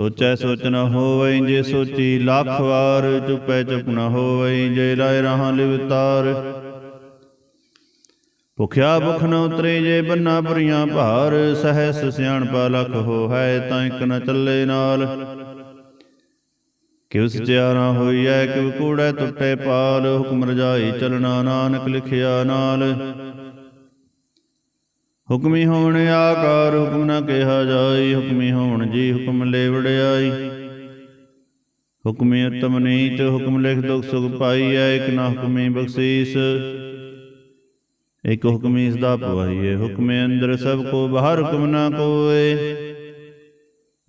ਸੋਚੈ ਸੋਚ ਨ ਹੋਵੈ ਜੇ ਸੋਚੀ, ਲੱਖ ਵਾਰ ਚੁਪੈ ਚੁਪ ਨ ਹੋਵੈ ਜੇ ਲਾਇ ਰਹਾ ਲਿਵਤਾਰ ਭੁਖਿਆ ਭੁਖ ਨ ਉਤਰੇ ਜੇ ਬੰਨਾ ਪੁਰੀਆਂ ਭਾਰ, ਸਹਸ ਸਿਆਣਪਾ ਲਖ ਹੋ ਹੈ ਤਾਂ ਇਕ ਨ ਚੱਲੇ ਨਾਲ। ਕਿ ਕਿਉ ਸਚਿਆਰਾ ਹੋਈਐ ਕਿ ਕੂੜੈ ਟੁੱਟੇ ਪਾਲ, ਹੁਕਮ ਰਜਾਈ ਚਲਣਾ ਨਾਨਕ ਲਿਖਿਆ ਨਾਲ। ਹੁਕਮੀ ਹੋਣ ਆਕਾਰ ਹੁਕਮ ਨਾ ਕਿਹਾ ਜਾਈ, ਹੁਕਮੀ ਹੋਣ ਜੀ ਹੁਕਮ ਲੈ ਵੜਿਆਈ ਹੁਕਮੀ ਉਤਮ ਨੀਚ, ਹੁਕਮ ਲਿਖ ਦੁਖ ਸੁਖ ਪਾਈਐ ਇਕ ਨਾ ਹੁਕਮੀ ਬਖਸ਼ੀਸ। ਇਕ ਹੁਕਮੀ ਇਸ ਦਾ ਪਵਾਈਐ ਹੁਕਮੇ ਅੰਦਰ ਸਭ ਕੋ, ਬਾਹਰ ਹੁਕਮ ਨਾ ਕੋਏ।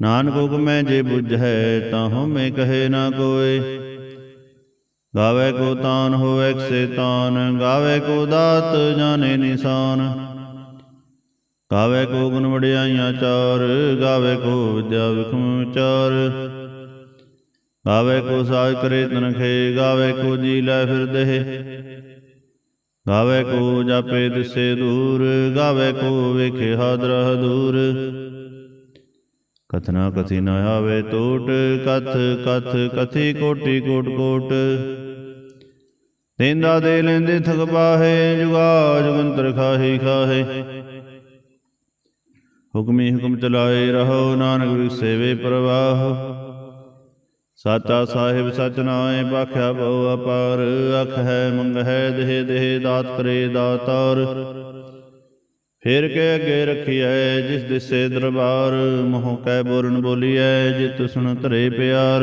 ਨਾਨਕ ਹੁਕਮੈ ਜੇ ਬੁਝੈ ਤਾਂ ਹਉਮੈ ਕਹੇ ਨਾ ਕੋਏ। ਗਾਵੇ ਕੋ ਤਾਨ ਹੋਵੇ, ਸੇ ਤਾਨ, ਗਾਵੇ ਕੋ ਦਾਤ ਜਾਣੇ ਨਿਸ਼ਾਨ। ਗਾਵੇ ਕੋ ਗੁਣ ਵਡਿਆਈਆਂ ਚਾਰ, ਗਾਵੇ ਕੋ ਵਿਦਿਆ ਵਿਖਮ ਵਿਚਾਰ। ਗਾਵੇ ਕੋ ਸਾਜ ਕਰੇ ਤਨਖੇ, ਗਾਵੇ ਕੋ ਜੀ ਲੈ ਫਿਰਦੇ ਗਾਵੇ ਕੋ ਜਾਪੇ ਦਿਸੇ ਦੂਰ, ਗਾਵੇ ਕੋ ਵੇਖੇ ਹਾਦਰ ਹਦੂਰ। ਕਥਨਾ ਕਥੀ ਨ ਆਵੇ ਟੋਟ, ਕਥ ਕਥ ਕਥੀ ਕੋਟੀ ਕੋਟ ਕੋਟ। ਦੇਂਦਾ ਦੇ ਲੈਂਦੇ ਥਕ ਪਾਹੇ, ਜੁਗਾ ਜੁਗੰਤਰ ਖਾਹੀ ਖਾਹੇ। ਹੁਕਮੀ ਹੁਕਮ ਚਲਾਏ ਰਹੋ, ਨਾਨਕ ਵਿਖ ਸੇਵੇ ਪ੍ਰਵਾਹ। ਸਾਚਾ ਸਾਹਿਬ ਸਚ ਨਾਏ ਬਾਖਿਆ ਬਹੁ ਅਪਾਰ। ਅਖ ਹੈ, ਮੰਗ ਹੈ, ਦੇਹ ਦੇਹ, ਦਾਤ ਕਰੇ, ਦਾਤਾਰ। ਫਿਰ ਕੇ ਅੱਗੇ ਰਖੀਐ, ਜਿਸ ਦਿਸੇ ਦਰਬਾਰ। ਮੋਹ ਕੈ ਬੋਰਨ ਬੋਲੀਐ, ਜਿਤ ਸੁਣ ਧਰੇ ਪਿਆਰ।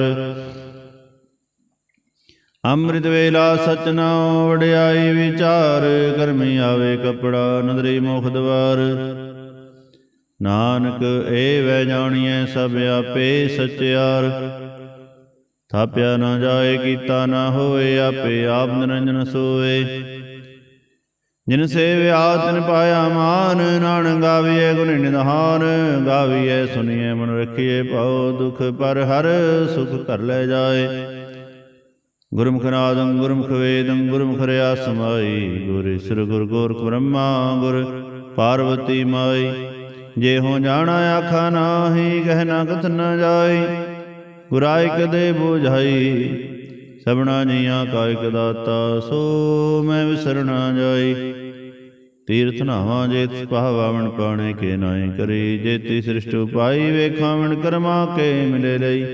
ਅੰਮ੍ਰਿਤ ਵੇਲਾ ਸਚਨਾ ਵਡਿਆਈ ਵਿਚਾਰ। ਕਰਮੀ ਆਵੇ ਕਪੜਾ, ਨਦਰੀ ਮੋਖ ਦਵਾਰ। ਨਾਨਕ ਏ ਵੈ ਜਾਣੀਐ ਸਭ ਆਪੇ ਸਚਿਆਰ। ਥਾਪਿਆ ਨਾ ਜਾਏ, ਕੀਤਾ ਨਾ ਹੋਏ, ਆਪੇ ਆਪ ਨਿਰੰਜਨ ਸੋਏ। ਜਿਨ ਸੇਵਿਆ ਤਿਨ ਪਾਇਆ ਮਾਨ, ਨਾਨਕ ਗਾਵੀਏ ਗੁਣ ਨਿਧਾਨ। ਗਾਵੀਏ ਸੁਣੀਏ ਮਨ ਰਖੀਏ ਪਾਉ ਦੁਖ ਪਰ ਹਰ ਸੁਖ ਕਰ ਲੈ ਜਾਏ। ਗੁਰਮੁਖ ਨਾਦੰ, ਗੁਰਮੁਖ ਵੇਦੰ, ਗੁਰਮੁਖ ਰਿਆ ਸਮਾਈ ਗੁਰ ਸਿਰ ਗੁਰ ਗੋਰਖ ਬ੍ਰਹਮਾ, ਗੁਰ ਪਾਰਵਤੀ ਮਾਈ। ਜੇ ਹੋ ਜਾਣਾ ਆਖਾ ਨਾਹੀ ਕਹਿ ਕਥ ਨ ਜਾਈ ਗੁਰਾਇ ਕਦੇ ਬੁਝਾਈ, ਸਭਨਾ ਜੀਆਂ ਕਾ ਦਾਤਾ, ਸੋ ਮੈਂ ਵਿਸਰਣਾ ਜਾਈ ਤੀਰਥ ਨਾਵਾਂ ਜੇ ਤਿਸ ਪਾਵਨ ਪਾਣੇ ਕੇ ਨਾਏ ਕਰੀ, ਜੇ ਤੀ ਸ੍ਰਿਸ਼ਟ ਉਪਾਈ ਵੇਖਾਵਣ ਕਰਮਾ ਕੇ ਮਿਲੇ ਲਈ।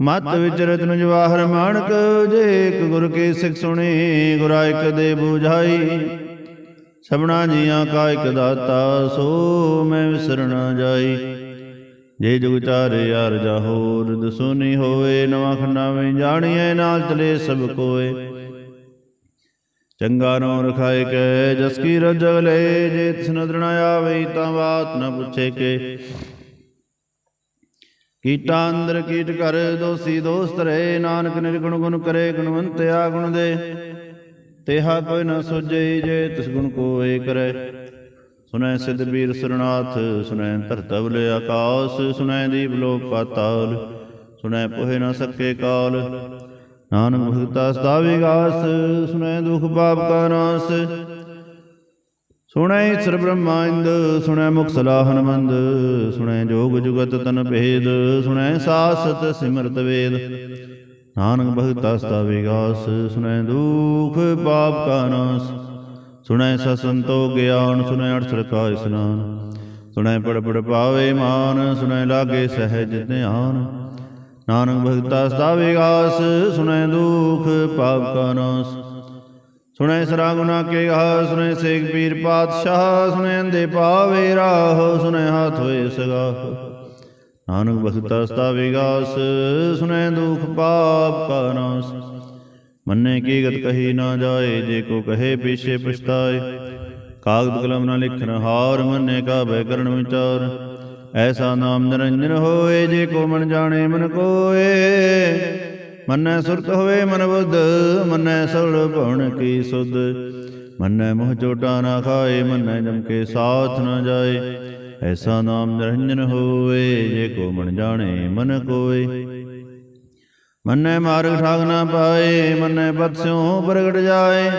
ਮਤ ਵਿੱਚ ਰਤਨ ਜਵਾਹਰ ਮਾਣਕ, ਜੇ ਇੱਕ ਗੁਰ ਕੇ ਸਿੱਖ ਸੁਣੀ, ਗੁਰਾਇਕ ਦੇ ਬੁਝਾਈ ਸਭਨਾ ਜੀਆਂ ਕਾ ਇਕ ਦਾਤਾ, ਸੋ ਮੈਂ ਵਿਸਰਣਾ ਜਾਈ। ਜੇ ਜੁਗ ਚਾਰੇ ਯਾਰ ਜਾ ਹੋਰ ਦਸੂਨੀ ਹੋਏ ਨਵਾਂ ਖੰਡਾ ਵਿੱਚ ਨਾਲ ਚਲੇ ਸਭ ਕੋਏ। ਚੰਗਾ ਨੋ ਰਖਾਏ ਕੈ, ਜਸ ਕੀ ਰਜਗ ਲੈ, ਜੇ ਤਿਸ ਨਦਰ ਨ ਆਵੇ, ਤਾਂ ਬਾਤ ਨ ਪੁੱਛੇ ਕੇ। ਕੀਟਾ ਅੰਦਰ ਕੀਟ ਕਰ ਦੋਸੀ ਦੋਸਤ ਰਹੇ, ਨਾਨਕ ਨਿਰਗੁਣ ਗੁਣ ਕਰੇ ਗੁਣਵੰਤਿਆ ਗੁਣ ਦੇ। ਤੇਹਾ ਕੋਈ ਨ ਸੋਜੇ ਜੇ ਤਿਸ ਗੁਣ ਕੋਏ ਕਰੇ। ਸੁਨੈ ਸਿਧ ਬੀਰ ਸਰਨਾਥ ਸੁਨੈ ਧਰਤਵ ਆਕਾਸ ਸੁਨੈ ਦੀਪ ਲੋਕ ਪਾਤਾਲ ਸੁਨੈ ਪੋਹਿ ਨ ਸਕੇ ਕਾਲ। ਨਾਨਕ ਭਗਤਾ ਸਦਾ ਵਿਗਾਸ ਸੁਨੈ ਦੁਖ ਪਾਪ ਕਾ ਨਾਸ। ਸੁਣੈ ਈਸ਼ਰ ਬ੍ਰਹਮਾ ਸੁਣੈ ਮੁਖ ਸਲਾਹਨ ਮੰਦ ਸੁਣੈ ਜੋਗ ਜੁਗਤ ਤਨ ਭੇਦ, ਸੁਣੈ ਸਾਸਤ ਸਿਮਰਤ ਵੇਦ। ਨਾਨਕ ਭਗਤਾ ਸਦਾ ਵਿਗਾਸ, ਸੁਣੈ ਦੁਖ ਪਾਪ ਕਾ ਨਾਸ। ਸੁਣੈ ਸਸੰਤੋ ਗਿਆਨ, ਸੁਣੈ ਅਠਸਰ ਕਾ ਇਸਨਾਨ। ਸੁਣੈ ਪੜ ਪੜ ਪਾਵੇ ਮਾਨ, ਸੁਣੈ ਲਾਗੇ ਸਹਿਜ ਧਿਆਨ। ਨਾਨਕ ਭਗਤਾ ਸਦਾ ਵਿਗਾਸ, ਸੁਣੈ ਦੁਖ ਪਾਪ ਕਾ ਨਾਸ। ਸੁਣੈ ਸਰਾ ਗੁਨਾ ਕੇ ਗਾ ਸੁਣੈ ਸੇਖ ਪੀਰ ਪਾਤਸ਼ਾਹ, ਸੁਣੈ ਅੰਦੇ ਪਾਵੇ ਰਾਹ, ਸੁਣੈ ਹਾਥ ਹੋਏ ਸਗਾਹ ਨਾਨਕ ਭਗਤਾ ਸਦਾ ਵਿਗਾਸ ਸੁਣੈ ਦੁਖ ਪਾਪ ਕਾ ਨਾਸ। ਮੰਨੇ ਕੀ ਗਤ ਕਹੀ ਨਾ ਜਾਏ, ਜੇ ਕੋ ਕਹੇ ਪਿਛੇ ਪਛਤਾਏ। ਕਾਗਦ ਕਲਮ ਨਾ ਲਿਖਨ ਹਾਰ, ਮੰਨੇ ਕਾ ਬੈ ਕਰਨ ਵਿਚਾਰ। ਐਸਾ ਨਾਮ ਨਿਰੰਜਨ ਹੋਏ, ਜੇ ਕੋ ਮਨ ਜਾਣੇ ਮਨ ਕੋਏ। ਮੰਨੈ ਸੁਰਤ ਹੋਵੇ ਮਨ ਬੁੱਧ, ਮੰਨੈ ਸਗਲ ਭਵਨ ਕੀ ਸੁਧ। ਮੰਨੈ ਮੋਹ ਚੋਟਾ ਨਾ ਖਾਏ, ਮੰਨੈ ਜਮ ਕੇ ਸਾਥ ਨਾ ਜਾਏ। ਐਸਾ ਨਾਮ ਨਿਰੰਜਨ ਹੋਏ ਜੇ ਕੋ ਮਨ ਜਾਣੇ, ਮਨ ਕੋਏ। ਮੰਨੈ ਮਾਰਗ ਠਾਗ ਨਾ ਪਾਏ, ਮੰਨੈ ਪਤ ਪ੍ਰਗਟ ਜਾਏ।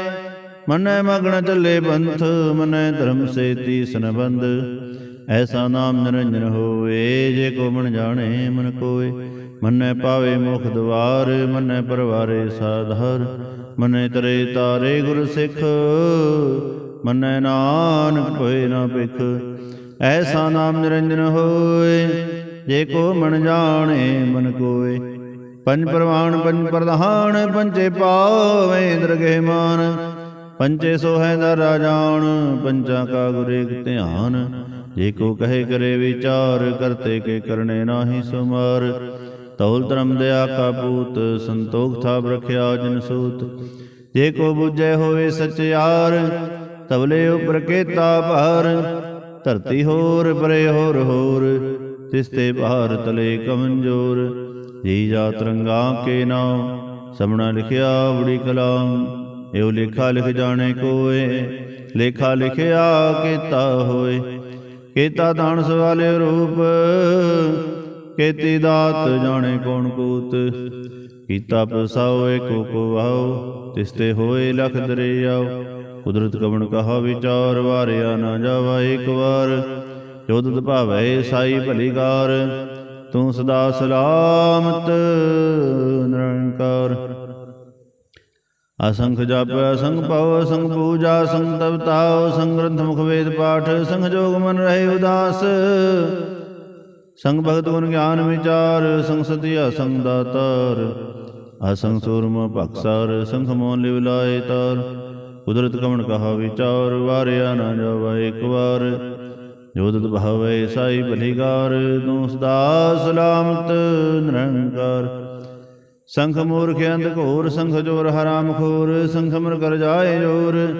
ਮੰਨੈ ਮਗਨ ਚੱਲੇ ਪੰਥ ਮੰਨੈ ਧਰਮ ਸੇਤੀ ਤੀਸਨ ਐਸਾ ਨਾਮ ਨਿਰੰਜਨ ਹੋਏ ਜੇ ਕੋ ਮਨ ਜਾਣੇ, ਮਨ ਕੋਏ। ਮੰਨੈ ਪਾਵੇ ਮੁਖ ਦਵਾਰ, ਮੰਨੈ ਪਰਵਾਰੇ ਸਾਧਰ। ਮੰਨੈ ਤਰੇ ਤਾਰੇ ਗੁਰ ਸਿੱਖ, ਮੰਨੈ ਨਾਨਕ ਹੋਏ ਨਾ ਪਿਖ ਐਸਾ ਨਾਮ ਨਿਰੰਜਨ ਹੋਏ, ਜੇ ਕੋ ਮਨ ਜਾਣੇ ਮਨ ਕੋਏ। ਪੰਜ ਪ੍ਰਵਾਨ, ਪੰਜ ਪ੍ਰਧਾਨ ਪੰਚੇ ਪਾਵੇ ਦਰਗਹਿ ਮਾਨ। ਪੰਚੇ ਸੋਹੈ ਦਰ ਰਾਜਾਨ ਪੰਚਾਂ ਕਾ ਗੁਰੇਕ ਧਿਆਨ। ਜੇ ਕੋ ਕਹੇ ਕਰੇ ਵਿਚਾਰ, ਕਰਤੇ ਕੇ ਕਰਨੇ ਨਾਹੀ ਸੁਮਾਰ। ਤੌਲ ਧਰਮ ਦਇਆ ਕਾ ਪੂਤ, ਸੰਤੋਖ ਥਾਪ ਰਖਿਆ ਜਿਨ ਸੂਤ। ਜੇ ਕੋ ਬੁਝੈ ਹੋਵੇ ਸਚਿਆਰ, ਤਵਲੇ ਉਪਰ ਕੇਤਾ ਭਾਰ। ਧਰਤੀ ਹੋਰ, ਪਰੇ ਹੋਰ ਹੋਰ। ਤਿਸ ਤੇ ਭਾਰ ਤਲੇ ਕਮਜ਼ੋਰ। ਜੀ ਜਾ ਤਰੰਗਾ ਕੇ ਨਾਮ ਸਭਨਾ ਲਿਖਿਆ ਬੜੀ ਕਲਾਮ। ਇਹੋ ਲੇਖਾ ਲਿਖ ਜਾਣੇ ਕੋਏ, ਲੇਖਾ ਲਿਖਿਆ ਕੀਤਾ ਹੋਏ। ਕੀਤਾ ਦਾਨ ਸਵਾਲੇ ਰੂਪ, ਕੀਤੀ ਦਾਤ ਜਾਣੇ ਕੌਣ ਕੂਤ। ਕੀਤਾ ਪਸਾਓ ਏਕੋ ਕੋ ਆਓ ਤਿਸ ਤੇ ਹੋਏ ਲਖ ਦਰਿਆਓ। ਕੁਦਰਤ ਕਵਣ ਕਹਾ ਵਿਚਾਰ, ਵਾਰਿਆ ਨਾ ਜਾਵਾ ਇੱਕ ਵਾਰ। ਜੋ ਤੁਧ ਭਾਵੈ ਸਾਈ ਭਲੀਕਾਰ ਤੂੰ ਸਦਾ ਸਲਾਮਤ ਨਿਰੰਕਾਰ। ਅਸੰਖ ਜਪ, ਅਸੰਖ ਪਉ ਅਸੰਖ ਪੂਜਾ, ਅਸੰਖ ਤਪਤਾਉ ਸੰਗ ਮੁਖ ਵੇਦ ਪਾਠ ਸੰਗ ਜੋਗ ਮਨ ਰਹੇ ਉਦਾਸ। ਸੰਗ ਭਗਤ ਗੁਣ ਗਿਆਨ ਵਿਚਾਰ ਸੰਗ ਸਤਿ ਅਸੰਗ ਦਾਤਾਰ। ਅਸੰਗ ਸੂਰਮ ਭਖਸਾਰ ਸੰਖ ਮੋਨ ਲਿਵ ਲਾਏ ਤਾਰ। ਕੁਦਰਤ ਕਵਣ ਕਹਾ ਵਿਚਾਰ, ਵਾਰਿਆ ਨਾ ਜਾਵਾ ਇੱਕ ਵਾਰ। ਜੋ ਤਤ ਸਾਈ ਭਲੀਕਾਰ ਤੂੰ ਸਦਾ ਸਲਾਮਤ ਨਿਰੰਕਾਰ। ਸੰਖ ਮੂਰਖ ਅੰਧ ਘੋਰ, ਸੰਖ ਜੋਰ ਹਰਾਮ ਖੋਰ ਸੰਖ ਮਰ ਕਰ ਜਾਏ ਜੋਰ।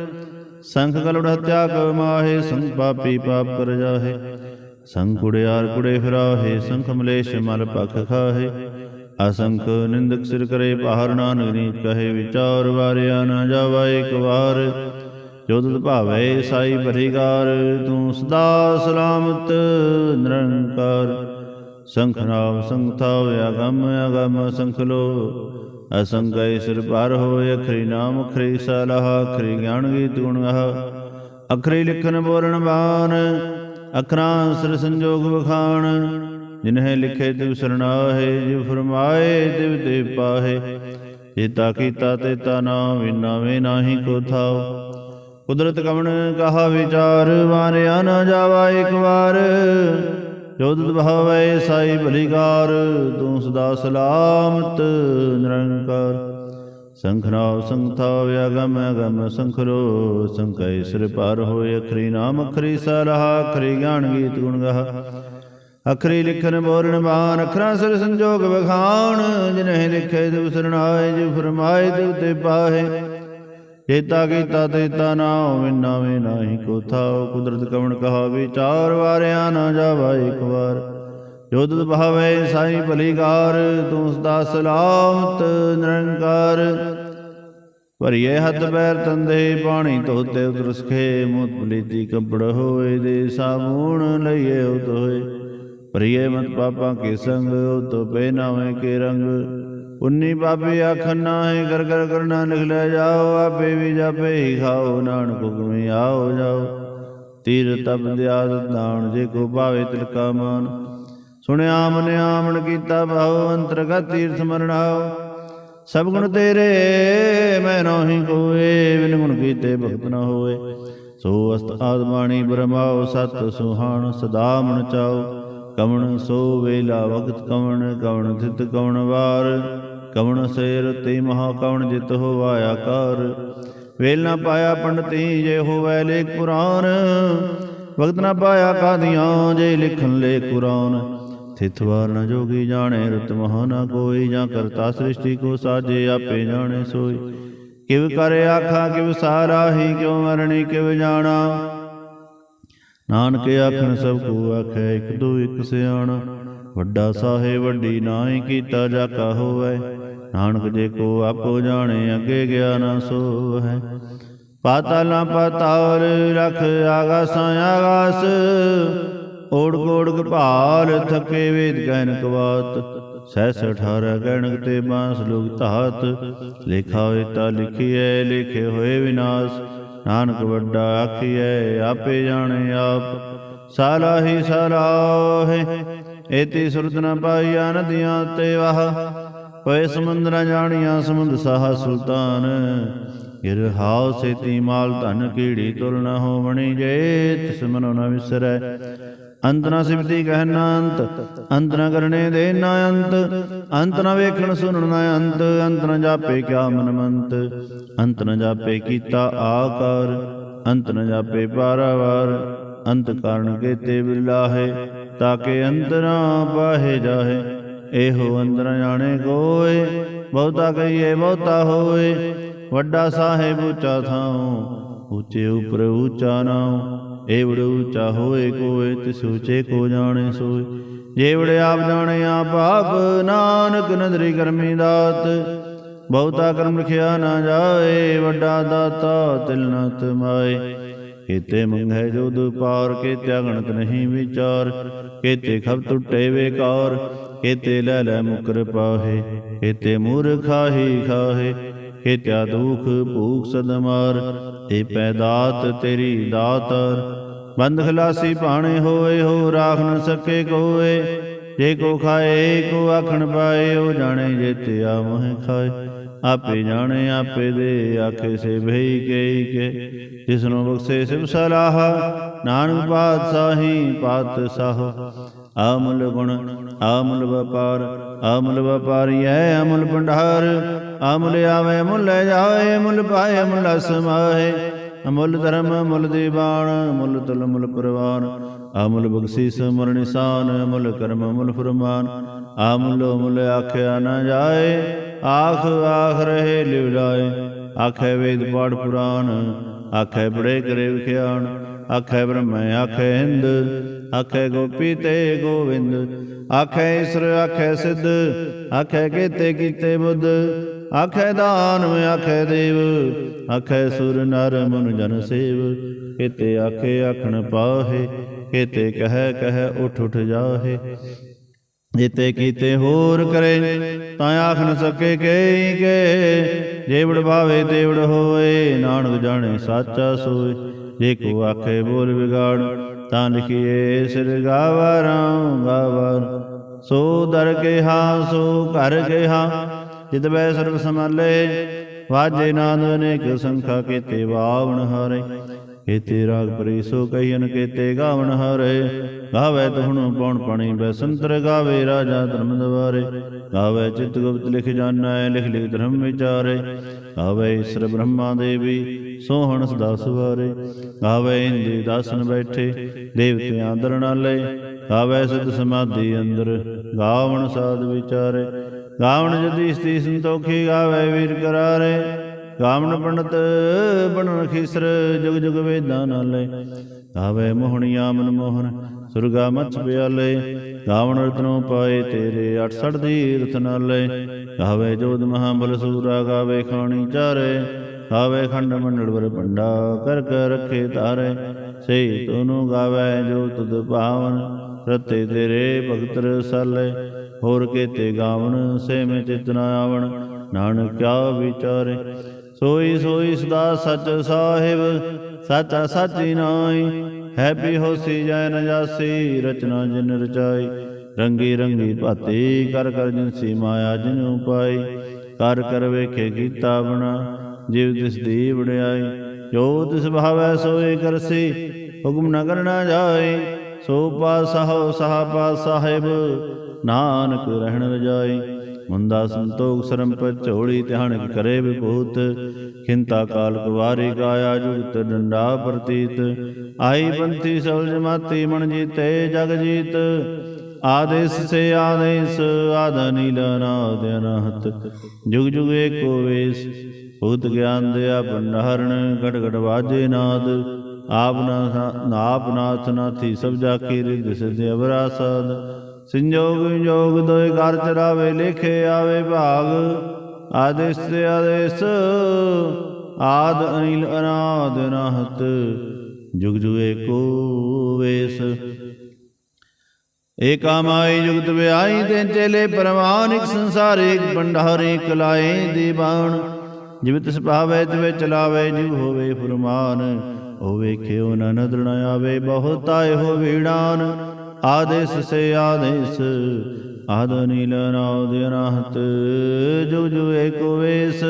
ਸੰਖ ਕਲੁੜ ਹਤਿਆ ਕ ਮਾਹੇ, ਸੰਖ ਪਾਪੀ ਪਾਪ ਕਰ ਜਾਹੇ। ਸੰਖ ਕੁੜਿਆਰ ਕੁੜੇ ਫਿਰਾਹੇ, ਸੰਖ ਮਲੇਸ਼ ਮਲ ਪਖ ਖਾਹੇ। ਅਸੰਖ ਨਿੰਦਕ ਸਿਰ ਕਰੇ ਬਾਹਰ ਨਾਨਕ ਨੀ ਕਹੇ ਵਿਚਾਰ ਵਾਰਿਆ ਨਾ ਜਾਵਾ ਇੱਕ ਵਾਰ। ਜੋ ਤੁਧ ਸਾਈ ਭਰੀਕਾਰ ਤੂੰ ਸਦਾ ਸਲਾਮਤ, ਨਿਰੰਕਾਰ। ਸੰਖ ਨਾਮ ਸੰਖ ਥਾਵ, ਅਗਮ ਅਗਮ ਸੰਖ ਲੋ। ਅਸੰਖ ਸਿਰ ਪਰ ਹੋਏ, ਅਖਰੀ ਨਾਮ ਅਖਰੀ ਸਲਾਹ, ਅਖਰੀ ਗਿਆਨ ਗੀਤ ਗੁਣ ਗਾਹ। ਅਖਰੀ ਲਿਖਨ ਬੋਲਣ ਬਾਣ, ਅਖਰਾਂ ਸਿਰ ਸੰਜੋਗ ਵਖਾਣ। ਜਿਨਹਿ ਲਿਖੇ ਤਿਵ ਸਰਣਾਹੇ, ਜਿਵ ਫਰਮਾਏ ਤਿਵ ਤੇ ਪਾਹੇ ਜੇਤਾ ਕੀਤਾ ਤੇਤਾ ਨਾ ਵਿਨਾਵੇ ਨਾਹੀ ਕੋ ਥਾਉ। ਕੁਦਰਤ ਕਵਣ ਕਹਾ ਵਿਚਾਰ, ਵਾਰਿਆ ਨਾ ਜਾਵਾ ਇੱਕ ਵਾਰ। ਜੋ ਤੁਧ ਭਾਵੈ ਸਾਈ ਭਲੀਕਾਰ ਤੂੰ ਸਦਾ ਸਲਾਮਤ ਨਿਰੰਕਾਰ। ਸੰਖਨਾਵ ਸੰਥਾ ਵਿਆਗਮ ਅਗਮ ਸੰਖਰੋ ਸੰਕੈ ਸਿਰ ਪਾਰ ਹੋਏ, ਅਖਰੀ ਨਾਮ ਅਖਰੀ ਸਲਾਹ, ਅਖਰੀ ਗਿਆਨ ਗੀਤ ਗੁਣ ਗਾਹ। ਅਖਰੀ ਲਿਖਨ ਬੋਲਣ ਬਾਣ, ਅਖਰਾਂ ਸਿਰ ਸੰਜੋਗ ਵਖਾਣ ਜਿਨਹਿ ਲਿਖੇ ਤਿਵ ਸਰਣਾਏ ਜਿ ਫਰਮਾਏ ਤਿਵ ਤੇ ਪਾਹੇ। ਜੇਤਾ ਕੀਤਾ ਤੇਤਾ ਨਾਉ ਵਿਨਾਵੇ ਨਾਹੀ ਕੋ ਥਾਉ ਕੁਦਰਤ ਕਵਣ ਕਹਾ ਵਿਚਾਰ ਵਾਰਿਆ ਨਾ ਜਾਵਾ ਇੱਕ ਵਾਰ। ਜੋ ਤੁਧ ਸਾਈ ਭਲੀਕਾਰ ਤੂੰ ਸਦਾ ਸਲਾਮਤ ਨਿਰੰਕਾਰ। ਭਰੀਏ ਹੱਥ ਪੈਰ ਤੰਦੇ, ਪਾਣੀ ਧੋਤੇ ਉਤਰਸਖੇ ਮੁਤ ਪਲੀਤੀ ਕੱਪੜ ਹੋਏ, ਦੇ ਸਾਬੂਣ ਲਈਏ ਉਤ ਹੋਏ ਭਰੀਏ ਮਤ ਪਾਪਾਂ ਕੇ ਸੰਗ ਉਤ ਪਹਿਨਾਵੇਂ ਕੇ ਰੰਗ। ਉਨੀ ਪਾਪੀ ਆਖਨ ਨਾਹੀ ਕਰ ਕਰ ਕਰਨਾ ਲਿਖ ਲੈ ਜਾਓ, ਆਪੇ ਵੀ ਜਾਪੇ ਹੀ ਖਾਓ, ਨਾਨਕ ਹੁਕਮੇ ਆਓ ਜਾਓ। ਤੀਰ ਤਪ ਦਿਆਦ ਦਾਣ, ਜੇ ਕੋ ਭਾਵੇ ਤਿਲਕਾ ਮਾਨ ਸੁਣਿਆ ਮਨ ਆਮਣ ਕੀਤਾ ਭਾਉ, ਅੰਤਰਗਤ ਤੀਰਥ ਮਰਣਾਓ। ਸਭ ਗੁਣ ਤੇਰੇ, ਮੈਂ ਨਾਹੀ ਕੋਏ ਬਿਨ ਗੁਣ ਕੀਤੇ ਭਗਤ ਨਾ ਹੋਏ। ਸੋ ਅਸਤ ਆਦਮਾਣੀ ਬ੍ਰਹਮਾਉ ਸਤ ਸੁਹਾਣ ਸਦਾ ਮਨ ਚਾਓ। ਕਵਣ ਸੋ ਵੇਲਾ ਵਕਤ ਕਵਣ ਕਵਣ ਥਿਤ ਕਵਣ ਵਾਰ। ਕਵਣ ਸੇਰ ਤੇ ਮਹਾ ਕਵਣ ਜਿਤ ਹੋਵਾਇਆ ਕਰ ਵੇਲ ਨਾ ਪਾਇਆ ਪੰਡਤੀ ਜੇ ਹੋਵੈ ਲੇਖ ਪੁਰਾਨ। ਵਕਤ ਨਾ ਪਾਇਆ ਕਾਦੀਆਂ ਜੇ ਲਿਖਣ ਲੇ ਕੁਰਾਨ। ਥਿਤ ਵਾਰ ਨ ਜੋਗੀ ਜਾਣੇ, ਰਤ ਮਹਾ ਨਾ ਕੋਈ। ਜਾਂ ਕਰਤਾ ਸ੍ਰਿਸ਼ਟੀ ਕੋ ਸਾਜੇ, ਆਪੇ ਜਾਣੇ ਸੋਈ। ਕਿਵ ਕਰੇ ਆਖਾ, ਕਿਵ ਸਾਰਾ ਹੀ, ਕਿਉ ਮਰਣੀ, ਕਿਵ ਜਾਣਾ। ਨਾਨਕ ਆਖਣ ਸਭ ਕੋ ਆਖੈ, ਇਕ ਦੋ, ਇਕ ਸਿਆਣਾ। ਵੱਡਾ ਸਾਹਿਬ, ਵੱਡੀ ਨਾਹੀ ਕੀਤਾ ਜਾਕਾ ਹੋਵੇ। ਨਾਨਕ ਜੇ ਕੋ ਆਪੋ ਜਾਣੇ, ਅੱਗੇ ਗਿਆ ਨਾ ਸੋ ਹੈ ਪਾਤਾਲਾਂ ਪਾਤਾਲ ਰਖ ਆਗਾਸਾਂ ਆਗਾਸ। ਓੜ ਕੋੜ ਭਾਲ ਥਕੇ ਵੇਦ ਗੈਨ ਕਵਾਤ। ਸਹਿਸ 18 ਗਣਕ ਤੇ ਬਾਂਸ ਲੋਕ ਧਾਤ। ਲਿਖਾ ਹੋਏ ਤਾਂ ਲਿਖੀਐ, ਲਿਖੇ ਹੋਏ ਵਿਨਾਸ਼। ਨਾਨਕ ਵੱਡਾ ਆਖੀਐ, ਆਪੇ ਜਾਣੇ ਆਪ। ਸਾਲਾ ਹੀ ਸਲਾਹੇ ਏਤੀ ਸੁਰਤ ਨ ਪਾਈਆ ਨਦੀਆਂ ਤੇ ਵਾਹ। ਪਏ ਸਮੁੰਦਰਾਂ ਜਾਣੀਆਂ ਸਮੁੰਦ ਸਾਹ ਸੁਲਤਾਨ। ਗਿਰ ਹਾਉ ਸੇਤੀ ਮਾਲ ਧਨ, ਕੀੜੀ ਤੁਲ ਨ ਹੋਵਣੀ ਜੇ ਤਿਸ ਮਨੋ ਨ ਵਿਸਰੈ। ਅੰਤ ਸਿਮਤੀ ਸਿਵਤੀ ਕਹਿਣਾ ਅੰਤ ਅੰਤ ਨ ਕਰਨੇ ਦੇ ਨਾ ਅੰਤ ਅੰਤ ਨ ਵੇਖਣ ਸੁਣਨ ਨਾ ਅੰਤ ਅੰਤ ਨਾ ਜਾਪੇ ਕਿਆ ਮਨ ਮੰਤ ਅੰਤ ਨਾ ਜਾਪੇ ਕੀਤਾ ਆਕਾਰ ਅੰਤ ਨ ਜਾਪੇ ਪਾਰਾਵਾਰ, ਅੰਤ ਕਾਰਨ ਕੇਤੇ ਬਿਲਾਹੇ ਤਾਕੇ ਅੰਤਰਾ ਪਾਹੇ ਜਾਹੇ, ਇਹੋ ਅੰਦਰ ਜਾਣੇ ਕੋਏ ਬਹੁਤਾ ਕਹੀਏ ਬਹੁਤਾ ਹੋਏ, ਵੱਡਾ ਸਾਹਿਬ ਉੱਚਾ ਥਾਉ, ਉੱਚੇ ਉਪਰ ਉੱਚਾ ਨਾਉ ਏਵੜ ਉੱਚਾ ਹੋਏ ਕੋਏ, ਤਿਸ ਉੱਚੇ ਕੋ ਜਾਣੇ ਸੋਏ। ਜੇਵੜੇ ਆਪ ਜਾਣੇ ਆਪ ਆਪ, ਨਾਨਕ ਨਦਰੀ ਕਰਮੀ ਦਾਤ। ਬਹੁਤਾ ਕਰਮ ਲਿਖਿਆ ਨਾ ਜਾਏ, ਵੱਡਾ ਦਾਤਾ ਤਿਲ ਨ ਤਮਾਏ ਕੀਤੇ ਮੰਗੈ ਜੋ ਪਾਰ ਕੇ ਗਣਤ ਨਹੀਂ ਵਿਚਾਰ। ਕੀਤੇ ਖਬ ਟੁੱਟੇ ਵੇਕਾਰ, ਕੀਤੇ ਲੈ ਲੈ ਮੁਕਰ ਪਾਹੇ। ਕੀਤੇ ਮੂਰਖਾਹੀ ਖਾਹੇ, ਕੀਤਿਆ ਦੁਖ ਭੂਖ ਸਦਮਾਰ। ਏ ਪੈਦਾਤ ਤੇਰੀ ਦਾਤਰ, ਬੰਦ ਖਲਾਸੀ ਭਾਣੇ ਹੋਏ ਹੋ, ਰਾਖ ਨ ਸਕੇ ਕੋਏ। ਜੇ ਕੋ ਖਾਏ, ਕੋ ਆਖਣ ਪਾਏ, ਉਹ ਜਾਣੇ ਜੇਤੇ ਆ ਮੋਹ ਖਾਏ। ਆਪੇ ਜਾਣੇ, ਆਪੇ ਦੇ, ਆਖੇ ਸੇ ਭਈ ਕੇ ਕੇ। ਜਿਸ ਨੂੰ ਬਖਸ਼ੇ ਸਿਵ ਸਲਾਹ, ਨਾਨਕ ਪਾਤਸ਼ਾਹੀ ਪਾਤਸ਼ਾਹ ਆਮੁਲ ਗੁਣ, ਆਮੁਲ ਵਪਾਰ ਅਮਲ ਵਪਾਰੀ ਐ ਅਮੁਲ ਭੰਡਾਰ। ਆਮੁਲ ਆਵੇ, ਮੁੱਲ ਜਾਏ ਮੁੱਲ ਪਾਏ, ਮੁੱਲ ਸਮਾਏ ਅਮੁੱਲ ਧਰਮ ਅਮੁੱਲ ਦੀਵਾਨ ਅਮੁੱਲ ਤੁਲ, ਮੁੱਲ ਪ੍ਰਵਾਨ। ਅਮੁੱਲ ਬਖਸ਼ੀਸ, ਮੁੱਲ ਨਿਸ਼ਾਨ ਅਮੁੱਲ ਕਰਮ ਅਮੁੱਲ ਫਰਮਾਨ। ਅਮੁੱਲ ਮੁੱਲ ਆਖਿਆ ਨਾ ਜਾਏ, ਆਖ ਆਖ ਰਹੇ ਲਿਵਲਾਏ ਆਖੇ ਵੇਦ ਪਾਠ ਪੁਰਾਨ ਆਖੇ ਬੜੇ ਕਰੇ ਵਿਖਿਆਣ। ਆਖੇ ਬ੍ਰਹਮ, ਆਖੇ ਹਿੰਦ, ਆਖੇ ਗੋਪੀ ਤੇ ਗੋਵਿੰਦ। ਆਖੇ ਈਸ਼ਰ, ਆਖੇ ਸਿੱਧ, ਆਖੇ ਕੀਤੇ ਕੀਤੇ ਬੁੱਧ। ਆਖੇ ਦਾਨਵ ਆਖੇ ਦੇਵ, ਆਖੇ ਸੁਰ ਨਰ ਮਨ ਜਨ ਸੇਵ। ਕਿਤੇ ਆਖੇ ਆਖਣ ਪਾਹੇ, ਕੀਤੇ ਕਹਿ ਕਹਿ ਉਠ ਉਠ ਜਾਹੇ। ਜਿਤੇ ਕੀਤੇ ਹੋਰ ਕਰੇ, ਤਾਂ ਆਖ ਨ ਸਕੇ ਕਈ ਕੇ। ਜੇਵੜ ਭਾਵੇ ਤੇਵੜ ਹੋਏ ਨਾਨਕ ਜਾਣੇ ਸਾਚਾ ਸੋਏ। ਜੇ ਕੋ ਆਖੇ ਬੋਲ ਵਿਗਾੜ, ਤਾਂ ਲਿਖੀਏ ਸਿਰ ਗਾਵਰਾਂ ਗਾਵਰ ਸੋ ਦਰ ਕੇ ਹਾਂ, ਸੋ ਘਰ ਕੇ ਹਾਂ ਜਿਤ ਬੈ ਸਰਬ ਸਮਾਲੇ ਵਾਜੇ ਨਾਦ ਅਨੇਕ ਸੰਖਾ ਕੀਤੇ ਵਾਵਣ ਹਾਰੇ। ਕੀਤੇ ਰਾਗ ਪਰੀਸੋ ਕਹੀਨ ਕੀਤੇ ਗਾਵਣ ਹਾਰੇ। ਗਾਵੇ ਤੁਹਣੁ ਪਉਣ ਪਣੀ ਬੈਸੰਤਰ ਗਾਵੇ ਰਾਜਾ ਧਰਮ ਦਵਾਰੇ। ਗਾਵੇ ਚਿਤ ਗੁਪਤ ਲਿਖ ਜਾਣੈ, ਲਿਖ ਲਿਖ ਧਰਮ ਵਿਚਾਰੇ। ਗਾਵੇ ਈਸ਼ਰ ਬ੍ਰਹਮਾ ਦੇਵੀ, ਸੋਹਣ ਸਦਾ ਸਵਾਰੇ। ਗਾਵੇ ਇੰਦੇ ਦਾਸਨ ਬੈਠੇ, ਦੇਵਤਿਆਂ ਆਦਰ ਨਾਲੇ। ਗਾਵੇ ਸਿਧ ਸਮਾਧੀ ਅੰਦਰ, ਗਾਵਣ ਸਾਧ ਵਿਚਾਰੇ। ਗਾਵਣ ਜਦੀ ਸਤੀ ਸੰਤੋਖੀ ਗਾਵੇ ਵੀਰ ਕਰਾਰੇ। ਗਾਵਣ ਪੰਡਤ ਬਣਨ ਖੀਸਰ, ਜੁਗ ਜੁਗ ਵੇਦਾਂ ਨਾਲੇ। ਗਾਵੇ ਮੋਹਣੀਆ ਮਨ ਮੋਹਨ, ਸੁਰਗਾ ਮਛ ਪਿਆਲੇ ਗਾਵਣ ਰਤਨੋਂ ਪਾਏ ਤੇਰੇ 68 ਤੀਰਥ ਨਾਲੇ। ਗਾਵੇ ਜੋਦ ਮਹਾਬਲ ਸੂਰਾ, ਗਾਵੇ ਖਾਣੀ ਚਾਰੇ। ਗਾਵੇ ਖੰਡ ਮੰਡਲ ਵਰ ਪੰਡਾ ਕਰ ਕਰ ਰੱਖੇ ਤਾਰੇ। ਸਹੀ ਤੂੰ ਗਾਵੇ ਜੋ ਤੁਧ ਭਾਵਨ ਰਤੇ ਤੇਰੇ ਭਗਤ ਰਸਾਲੇ। ਹੋਰ ਕੀਤੇ ਗਾਵਣ ਸੇ ਮੈਂ ਚਿਤ ਨ ਆਵਣ। ਨਾਨਕ ਕਿਆ ਵਿਚਾਰੇ, ਸੋਈ ਸੋਈ ਸਦਾ ਸਚ ਸਾਹਿਬ, ਸਾਚਾ ਸਾਚੀ ਨਾਈ ਹੈ ਵੀ ਹੋਸੀ ਜੈ ਨ ਜਾਸੀ, ਰਚਨਾ ਜਿਨ ਰਚਾਈ। ਰੰਗੀ ਰੰਗੀ ਭਾਤੀ, ਕਰ ਕਰ ਜਿਨਸੀ ਮਾਇਆ ਜਿਨੂ ਪਾਈ ਕਰ ਕਰ ਵੇਖੇ ਕੀਤਾ ਬਣਾ, ਜਿਵ ਤਿਸ ਦੀ ਵਡਿਆਈ। ਜੋ ਤਿਸ ਭਾਵੈ ਸੋਈ ਕਰਸੀ, ਹੁਕਮ ਨ ਕਰਨਾ ਜਾਏ ਸੋ ਪਾਸਹੁ ਸਹਾ ਪਾਸ ਸਾਹਿਬ ਨਾਨਕ ਰਹਿਣ ਰਜਾਈ। ਮੁੰਦਾ ਸੰਤੋਖ ਸਰਮ ਪਰ ਝੋਲੀ ਧਿਆਨ ਕਰੇ ਵਿਭੂਤ। ਖਿੰਤਾ ਕਾਲ ਕੁਵਾਰੀ ਗਾਇਆ ਜੁਗਤ ਡੰਡਾ ਪ੍ਰਤੀਤ। ਆਈ ਪੰਥੀ ਸਵਲ ਜਮਾਤੀ ਮਨ ਜੀਤੇ ਜਗ ਜੀਤ। ਆਦੇਸ ਸੇ ਆਦੇਸ, ਆਦ ਨੀਲ ਨਾਦ ਅਨਹਤ। ਜੁਗ ਜੁਗ ਏਕੋ ਵੇਸ, ਭੂਤ ਗਿਆਨ ਦਿਆ ਭੰਡਾਰਣ ਘਟ ਘਟ ਵਾਜੇ ਨਾਦ। ਆਪ ਨਾ ਨਾਪ ਨਾਥ ਨਾਥੀ ਸਭ ਜਾ ਕੇ ਰਿਦ ਸਿਧ ਅਵਰਾਸਦ। ਸੰਜੋਗ ਵਿਜੋਗ ਦੋਇ ਘਰ ਚਰਾਵੇ, ਲਿਖੇ ਆਵੇ ਭਾਗ। ਆਦੇਸ ਤੇ ਆਦੇਸ, ਆਦ ਅਨਿਲ ਅਨਾਦ ਨਾਹਤ, ਜੁਗ ਜੁਗ ਏਕੋ ਵੇਸ। ਏਕਾ ਮਾਈ ਜੁਗਤ ਵਿਆਈ ਤੇ ਚੇਲੇ ਪਰਵਾਨ ਇਕ ਸੰਸਾਰ ਏਕ ਦੀਵਾਨ। ਜਿਵ ਤਿਸ ਭਾਵੇ ਤਿਵੇ ਚਲਾਵੇ ਜਿਵ ਹੋਵੇ ਫਰਮਾਨ, ਹੋਵੇ ਵੇਖਿਓ ਨ ਨਦਰ ਨ ਆਵੇ ਬਹੁਤ ਹੋ ਵੀੜਾਨ। ਆਦੇਸ ਸੇ ਆਦੇਸ ਆਦ ਨੀਲ ਨਾਉ ਦੇ ਅਨਾਹਤ ਜੋ ਜੋ ਏਕੋ ਵੇਸ।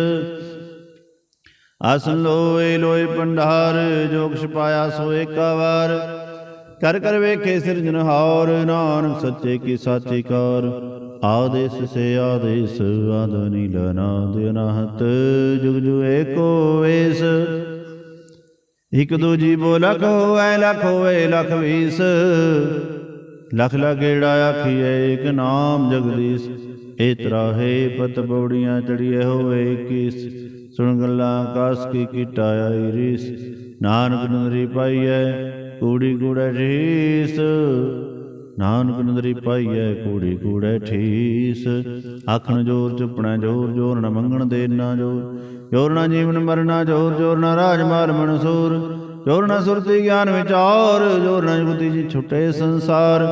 ਆਸਨ ਲੋਏ ਲੋਏ ਪੰਡਾਰ ਜੋ ਪਾਇਆ ਸੋ ਏਕਾ ਵਾਰ। ਕਰ ਕਰ ਵੇਖੇ ਸਿਰਜਨਹਾਰ ਨਾਨਕ ਸੱਚੇ ਕੀ ਸਾਚੀ ਕਾਰ। ਆਦੇਸ ਸੇ ਆਦੇਸ ਆਦ ਨੀਲ ਨਾਦ ਅਨਾਹਤ ਜੁਗ ਜੁਗ ਏਕੋ ਵੇਸ। ਇਕ ਦੂਜੀ ਜੀਵੋ ਲਖ ਹੋਏ ਲਖ ਹੋਏ ਲਖ ਵੀਸ। ਲਖਲਾ ਗੇੜਾ ਆਖੀਏ ਇਕ ਨਾਮ ਜਗਦੀਸ਼। ਏ ਤਰਾਹੇ ਪਤ ਬੌੜੀਆਂ ਚੜੀਏ ਹੋਵੇ ਕਿਸ। ਸੁਣ ਗੱਲਾਂ ਕਾਸ ਕੀ ਕੀਟਾ ਆਈ ਰੀਸ। ਨਾਨਕ ਨੰਦਰੀ ਪਾਈਐ, ਕੂੜੀ ਕੂੜੈ ਠੀਸ। ਨਾਨਕ ਨੰਦਰੀ ਪਾਈਐ, ਕੂੜੀ ਕੂੜੈ ਠੀਸ। ਆਖਣ ਜੋਰ ਚੁਪਣਾ ਜੋਰ ਜੋਰ ਨ ਮੰਗਣ ਦੇ ਨਾ ਜੋਰ। ਜੋਰ ਨਾ ਜੀਵਨ ਮਰਨਾ ਜੋਰ ਜੋਰ ਨਾ ਰਾਜ ਮਾਲ ਮਨਸੂਰ। ਜੋਰ ਨਾ ਸੁਰਤੀ ਗਿਆਨ ਵਿਚਾਰ ਜੋਰ ਨਾ ਜੁਗਤੀ ਜੀ ਛੁਟੇ ਸੰਸਾਰ।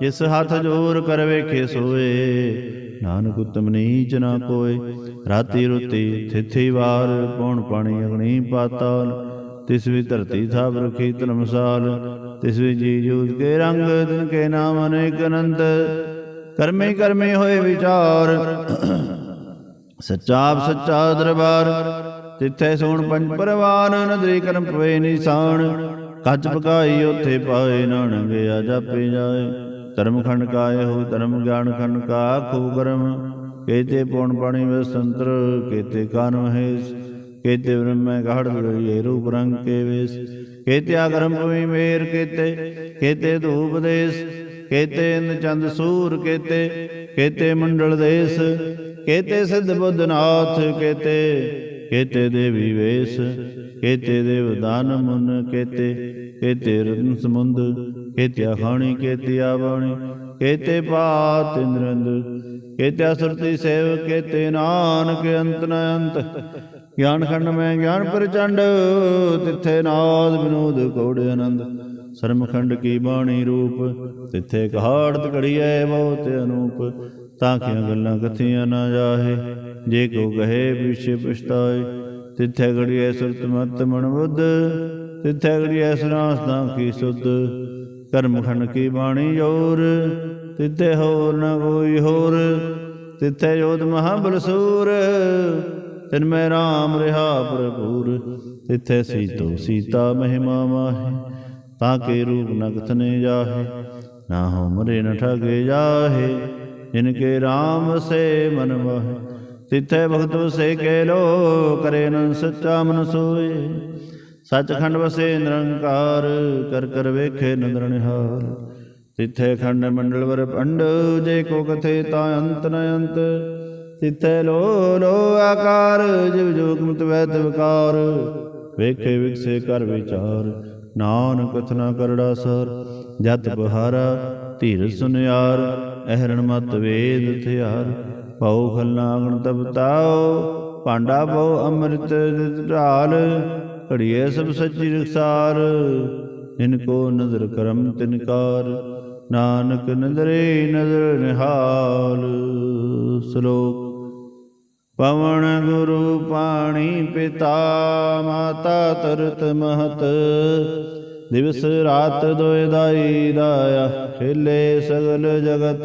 ਜਿਸ ਹੱਥ ਜੋਰ ਕਰ ਵੇਖੇ ਸੋਏ, ਨਾਨਕ ਉਤਮ ਨੀਚ ਨਾ ਕੋਏ। ਰਾਤੀ ਰੁਤੀ ਥਿਥੀ ਵਾਰ, ਪੌਣ ਪਾਣੀ ਅਗਨੀ ਪਾਤਾਲ। ਤਿਸ ਵੀ ਧਰਤੀ ਥਾਪ ਰਖੀ ਧਰਮਸਾਲ। ਤਿਸ ਵੀ ਜੀ ਜੂਤ ਕੇ ਰੰਗ ਦਿਨ ਕੇ ਨਾਮ ਅਨੇਕ ਅਨੰਤ ਕਰਮੇ ਕਰਮੇ ਹੋਏ ਵਿਚਾਰ। ਸੱਚਾ ਸੱਚਾ ਦਰਬਾਰ। ਤਿੱਥੇ ਸੋਣ ਪੰਜ ਪਰਵਾਨ, ਨਦਰੀ ਕਰਮ ਪਵੇ ਨਿਸ਼ਾਨ। ਕੱਚ ਪਕਾਈ ਉਥੇ ਪਾਏ ਨਾਨਕ, ਆ ਜਾਪੇ ਜਾਏ। ਧਰਮ ਖੰਡ ਕਾਏ ਹੋ ਧਰਮ ਗਿਆਨ ਖੰਡ ਕਾ ਆਖੋ ਕਰਮ। ਕੇਤੇ ਪੌਣ ਪਾਣੀ ਵਸੰਤਰ ਕੇਤੇ ਕਾਨ ਮਹੇਸ਼। ਕੇਤੇ ਬ੍ਰਹਮੈ ਗਾੜ ਗਏ ਰੂਪ ਰੰਗ ਕੇ ਵੇਸ। ਕੇਤੇ ਆਗਰਮ ਪਵੀ ਮੇਰ ਕੇਤੇ ਕੇਤੇ ਧੂਪ ਦੇਸ। ਕੇਤੇ ਇੰਦ ਚੰਦ ਸੂਰ ਕੇਤੇ ਕੇਤੇ ਮੰਡਲ ਦੇਸ। ਕੇਤੇ ਸਿੱਧ ਬੁੱਧਨਾਥ ਕੇਤੇ ਕੇਤੇ ਦੇਵੀ ਵੇਸ ਕੇਤੇ ਦੇਵ ਦਾਨ ਮੁਨ ਕੇਤੇ ਕੇਤੇ ਰਤਨ ਸਮੁੰਦ, ਕੇਤੇ ਖਾਣੀ ਕੇਤੇ ਆਵਣੀ, ਕੇਤੇ ਪਾਤ ਇੰਦਰੰਦ, ਕੇਤੇ ਸੁਰਤੀ ਸੇਵ, ਕੇਤੇ ਨਾਨਕ ਅੰਤ ਨ ਅੰਤ। ਗਿਆਨ ਖੰਡ ਮੈਂ ਗਿਆਨ ਪ੍ਰਚੰਡ, ਤਿੱਥੇ ਨਾਦ ਵਿਨੋਦ ਕੋੜੇ ਆਨੰਦ। ਸਰਮਖੰਡ ਕੀ ਬਾਣੀ ਰੂਪ, ਤਿੱਥੇ ਕਹਾੜਤ ਘੜੀਐ ਬਹੁਤ ਅਨੂਪ। ਤਾਂ ਕਿ ਗੱਲਾਂ ਕਥੀਆਂ ਨਾ ਜਾਹੇ ਜੇ ਕੋ ਕਹੇ ਪਿਛੇ ਪਛਤਾਏ, ਤਿਥੈ ਘੜੀਐ ਸੁਰਤ ਮਤ ਮਨ ਬੁੱਧ, ਤਿਥੈ ਘੜੀਐ ਸਨਾਸ ਤਾਂ ਕੀ ਸੁਧ। ਕਰਮਖੰਡ ਕੀ ਬਾਣੀ ਜੋਰ, ਤਿਥੈ ਹੋਰ ਨ ਕੋਈ ਹੋਰ, ਤਿਥੈ ਜੋਤ ਮਹਾਬਲ ਸੂਰ। ਤਿਨ ਮੈਂ ਰਾਮ ਰਿਹਾ ਭਰਪੂਰ, ਤਿਥੈ ਸੀਤੋ ਸੀਤਾ ਮਹਿਮਾ ਮਾਹੇ, ਤਾਂ ਕੇ ਰੂਪ ਨ ਕਥਨੇ ਜਾਹੇ, ਨਾ ਹੋ ਮਰੇ ਨ ਠਗੇ ਜਾਹੇ, ਜਿਨ ਕੇ ਰਾਮ ਸੇ ਮਨ ਮੋਹਿ। ਤਿੱਥੇ ਭਗਤ ਵਸੇ ਕੇ ਲੋ ਕਰੇ ਨ ਸੱਚਾ ਮਨ ਸੋਏ। ਸੱਚਖੰਡ ਵਸੇ ਨਿਰੰਕਾਰ, ਕਰ ਕਰ ਵੇਖੇ ਨਦਰ ਨਿਹਾਲ ਤਿੱਥੇ ਖੰਡ ਮੰਡਲ ਵਰ ਪੰਡ, ਜੇ ਕੋ ਕਥੇ ਤਾ ਅੰਤ ਨ ਅੰਤ। ਤਿੱਥੇ ਲੋ ਲੋ ਆਕਾਰ, ਜਿਵ ਜੋਗ ਵੈਤ ਵਿਕਾਰ ਵੇਖੇ ਵਿਕਸੇ ਕਰ ਵਿਚਾਰ, ਨਾਨਕ ਕਥਨਾ ਕਰੜਾ ਸਰ। ਜਤ ਬਹਾਰਾ, ਧੀਰ ਸੁਨਿਆਰ, ਅਹਰਣ ਮਤ ਵੇਦ ਥਿਆਰ। ਭਉ ਖਲਨਾਗਣ ਤਪਤਾਓ, ਭਾਂਡਾ ਭਉ ਅੰਮ੍ਰਿਤ ਢਾਲ, ਘੜੀਏ ਸਭ ਸੱਚੀ ਰਖਸਾਰ। ਇਨ ਕੋ ਨਜ਼ਰ ਕਰਮ ਤਿਨਕਾਰ ਨਾਨਕ ਨਦਰੇ ਨਜ਼ਰ ਨਿਹਾਲ। ਸ਼ਲੋਕ, ਪਵਨ ਗੁਰੂ ਪਾਣੀ ਪਿਤਾ, ਮਾਤਾ ਤਰਤ ਮਹਤ। ਦਿਵਸ ਰਾਤ ਦੋਇ ਦਾਈ ਦਾਇਆ, ਖੇਲੇ ਸਗਲ ਜਗਤ।